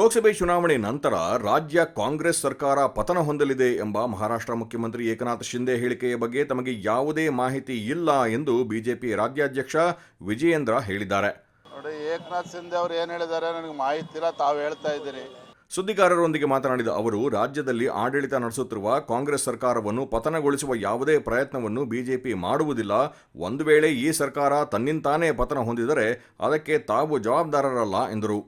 ಲೋಕಸಭೆ ಚುನಾವಣೆ ನಂತರ ರಾಜ್ಯ ಕಾಂಗ್ರೆಸ್ ಸರ್ಕಾರ ಪತನ ಹೊಂದಲಿದೆ ಎಂಬ ಮಹಾರಾಷ್ಟ್ರ ಮುಖ್ಯಮಂತ್ರಿ ಏಕನಾಥ್ ಶಿಂದೆ ಹೇಳಿಕೆಯ ಬಗ್ಗೆ ತಮಗೆ ಯಾವುದೇ ಮಾಹಿತಿ ಇಲ್ಲ ಎಂದು ಬಿಜೆಪಿ ರಾಜ್ಯಾಧ್ಯಕ್ಷ ವಿಜಯೇಂದ್ರ ಹೇಳಿದ್ದಾರೆ. ನೋಡಿ ಏಕನಾಥ್ ಶಿಂದೆ ಅವರು ಏನು ಹೇಳಿದ್ದಾರೆ ನನಗೆ ಮಾಹಿತಿ ಇಲ್ಲ ತಾವು ಹೇಳ್ತಾ ಇದ್ದೀರಿ. ಸುದ್ದಿಗಾರರೊಂದಿಗೆ ಮಾತನಾಡಿದ ಅವರು ರಾಜ್ಯದಲ್ಲಿ ಆಡಳಿತ ನಡೆಸುತ್ತಿರುವ ಕಾಂಗ್ರೆಸ್ ಸರ್ಕಾರವನ್ನು ಪತನಗೊಳಿಸುವ ಯಾವುದೇ ಪ್ರಯತ್ನವನ್ನು ಬಿಜೆಪಿ ಮಾಡುವುದಿಲ್ಲ. ಒಂದು ವೇಳೆ ಈ ಸರ್ಕಾರ ತನ್ನಿಂತಾನೇ ಪತನ ಹೊಂದಿದರೆ ಅದಕ್ಕೆ ತಾವು ಜವಾಬ್ದಾರರಲ್ಲ ಎಂದರು.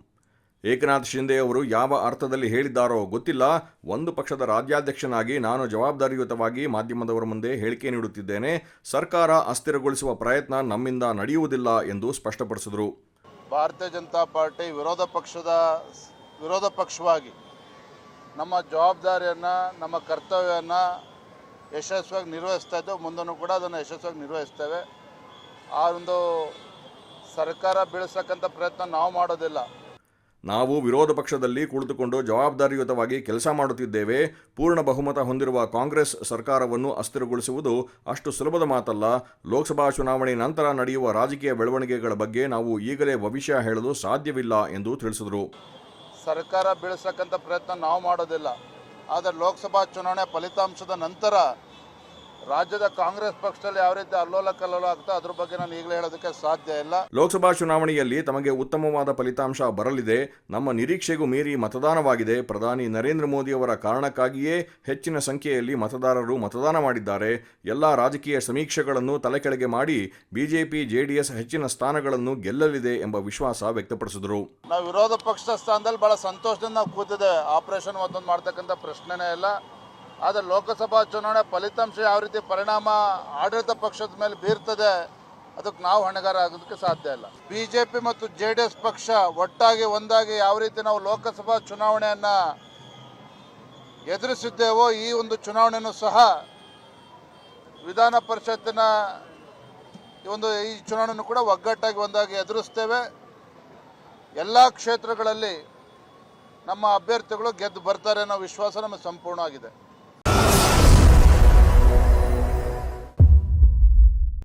ಏಕನಾಥ್ ಶಿಂದೆ ಅವರು ಯಾವ ಅರ್ಥದಲ್ಲಿ ಹೇಳಿದ್ದಾರೋ ಗೊತ್ತಿಲ್ಲ. ಒಂದು ಪಕ್ಷದ ರಾಜ್ಯಾಧ್ಯಕ್ಷನಾಗಿ ನಾನು ಜವಾಬ್ದಾರಿಯುತವಾಗಿ ಮಾಧ್ಯಮದವರ ಮುಂದೆ ಹೇಳಿಕೆ ನೀಡುತ್ತಿದ್ದೇನೆ. ಸರ್ಕಾರ ಅಸ್ಥಿರಗೊಳಿಸುವ ಪ್ರಯತ್ನ ನಮ್ಮಿಂದ ನಡೆಯುವುದಿಲ್ಲ ಎಂದು ಸ್ಪಷ್ಟಪಡಿಸಿದರು. ಭಾರತೀಯ ಜನತಾ ಪಾರ್ಟಿ ವಿರೋಧ ಪಕ್ಷದ ವಿರೋಧ ಪಕ್ಷವಾಗಿ ನಮ್ಮ ಜವಾಬ್ದಾರಿಯನ್ನು, ನಮ್ಮ ಕರ್ತವ್ಯವನ್ನು ಯಶಸ್ವಿಯಾಗಿ ನಿರ್ವಹಿಸ್ತಾ ಇದ್ದೆವು. ಮುಂದೂ ಕೂಡ ಅದನ್ನು ಯಶಸ್ವಿಯಾಗಿ ನಿರ್ವಹಿಸ್ತೇವೆ. ಆ ಒಂದು ಸರ್ಕಾರ ಬೀಳಿಸ್ತಕ್ಕಂಥ ಪ್ರಯತ್ನ ನಾವು ಮಾಡೋದಿಲ್ಲ. ನಾವು ವಿರೋಧ ಪಕ್ಷದಲ್ಲಿ ಕುಳಿತುಕೊಂಡು ಜವಾಬ್ದಾರಿಯುತವಾಗಿ ಕೆಲಸ ಮಾಡುತ್ತಿದ್ದೇವೆ. ಪೂರ್ಣ ಬಹುಮತ ಹೊಂದಿರುವ ಕಾಂಗ್ರೆಸ್ ಸರ್ಕಾರವನ್ನು ಅಸ್ಥಿರಗೊಳಿಸುವುದು ಅಷ್ಟು ಸುಲಭದ ಮಾತಲ್ಲ. ಲೋಕಸಭಾ ಚುನಾವಣೆ ನಂತರ ನಡೆಯುವ ರಾಜಕೀಯ ಬೆಳವಣಿಗೆಗಳ ಬಗ್ಗೆ ನಾವು ಈಗಲೇ ಭವಿಷ್ಯ ಹೇಳಲು ಸಾಧ್ಯವಿಲ್ಲ ಎಂದು ತಿಳಿಸಿದರು. ಸರ್ಕಾರ ಬೀಳಿಸಕ್ಕಂಥ ಪ್ರಯತ್ನ ನಾವು ಮಾಡೋದಿಲ್ಲ. ಆದರೆ ಲೋಕಸಭಾ ಚುನಾವಣೆ ಫಲಿತಾಂಶದ ನಂತರ ರಾಜ್ಯದ ಕಾಂಗ್ರೆಸ್ ಪಕ್ಷದಲ್ಲಿ ಯಾವ ರೀತಿ ಅಲ್ಲೋಲ ಕಲ್ಲೋಲ ಆಗ್ತಾ ಅದ್ರ ಬಗ್ಗೆ ನಾನು ಈಗಲೇ ಹೇಳೋದಕ್ಕೆ ಸಾಧ್ಯ ಇಲ್ಲ. ಲೋಕಸಭಾ ಚುನಾವಣೆಯಲ್ಲಿ ತಮಗೆ ಉತ್ತಮವಾದ ಫಲಿತಾಂಶ ಬರಲಿದೆ. ನಮ್ಮ ನಿರೀಕ್ಷೆಗೂ ಮೀರಿ ಮತದಾನವಾಗಿದೆ. ಪ್ರಧಾನಿ ನರೇಂದ್ರ ಮೋದಿ ಅವರ ಕಾರಣಕ್ಕಾಗಿಯೇ ಹೆಚ್ಚಿನ ಸಂಖ್ಯೆಯಲ್ಲಿ ಮತದಾರರು ಮತದಾನ ಮಾಡಿದ್ದಾರೆ. ಎಲ್ಲ ರಾಜಕೀಯ ಸಮೀಕ್ಷೆಗಳನ್ನು ತಲೆಕೆಳಗೆ ಮಾಡಿ ಬಿಜೆಪಿ ಜೆಡಿಎಸ್ ಹೆಚ್ಚಿನ ಸ್ಥಾನಗಳನ್ನು ಗೆಲ್ಲಲಿದೆ ಎಂಬ ವಿಶ್ವಾಸ ವ್ಯಕ್ತಪಡಿಸಿದರು. ನಾವು ವಿರೋಧ ಪಕ್ಷದ ಸ್ಥಾನದಲ್ಲಿ ಬಹಳ ಸಂತೋಷದಿಂದ ನಾವು ಕೂತಿದ್ದೇವೆ. ಆಪರೇಷನ್ ಒಂದೊಂದು ಮಾಡ್ತಕ್ಕಂಥ ಪ್ರಶ್ನೆನೇ ಇಲ್ಲ. ಆದರೆ ಲೋಕಸಭಾ ಚುನಾವಣೆ ಫಲಿತಾಂಶ ಯಾವ ರೀತಿ ಪರಿಣಾಮ ಆಡಳಿತ ಪಕ್ಷದ ಮೇಲೆ ಬೀರ್ತದೆ, ಅದಕ್ಕೆ ನಾವು ಹೊಣೆಗಾರ ಆಗೋದಕ್ಕೆ ಸಾಧ್ಯ ಇಲ್ಲ. ಬಿ ಜೆ ಪಿ ಮತ್ತು ಜೆ ಡಿ ಎಸ್ ಪಕ್ಷ ಒಟ್ಟಾಗಿ, ಒಂದಾಗಿ ಯಾವ ರೀತಿ ನಾವು ಲೋಕಸಭಾ ಚುನಾವಣೆಯನ್ನು ಎದುರಿಸಿದ್ದೇವೋ ಈ ಒಂದು ಚುನಾವಣೆಯೂ ಸಹ ವಿಧಾನ ಪರಿಷತ್ತಿನ ಈ ಒಂದು ಈ ಚುನಾವಣೆಯನ್ನು ಕೂಡ ಒಗ್ಗಟ್ಟಾಗಿ ಒಂದಾಗಿ ಎದುರಿಸ್ತೇವೆ. ಎಲ್ಲ ಕ್ಷೇತ್ರಗಳಲ್ಲಿ ನಮ್ಮ ಅಭ್ಯರ್ಥಿಗಳು ಗೆದ್ದು ಬರ್ತಾರೆ ಅನ್ನೋ ವಿಶ್ವಾಸ ನಮಗೆ ಸಂಪೂರ್ಣವಾಗಿದೆ.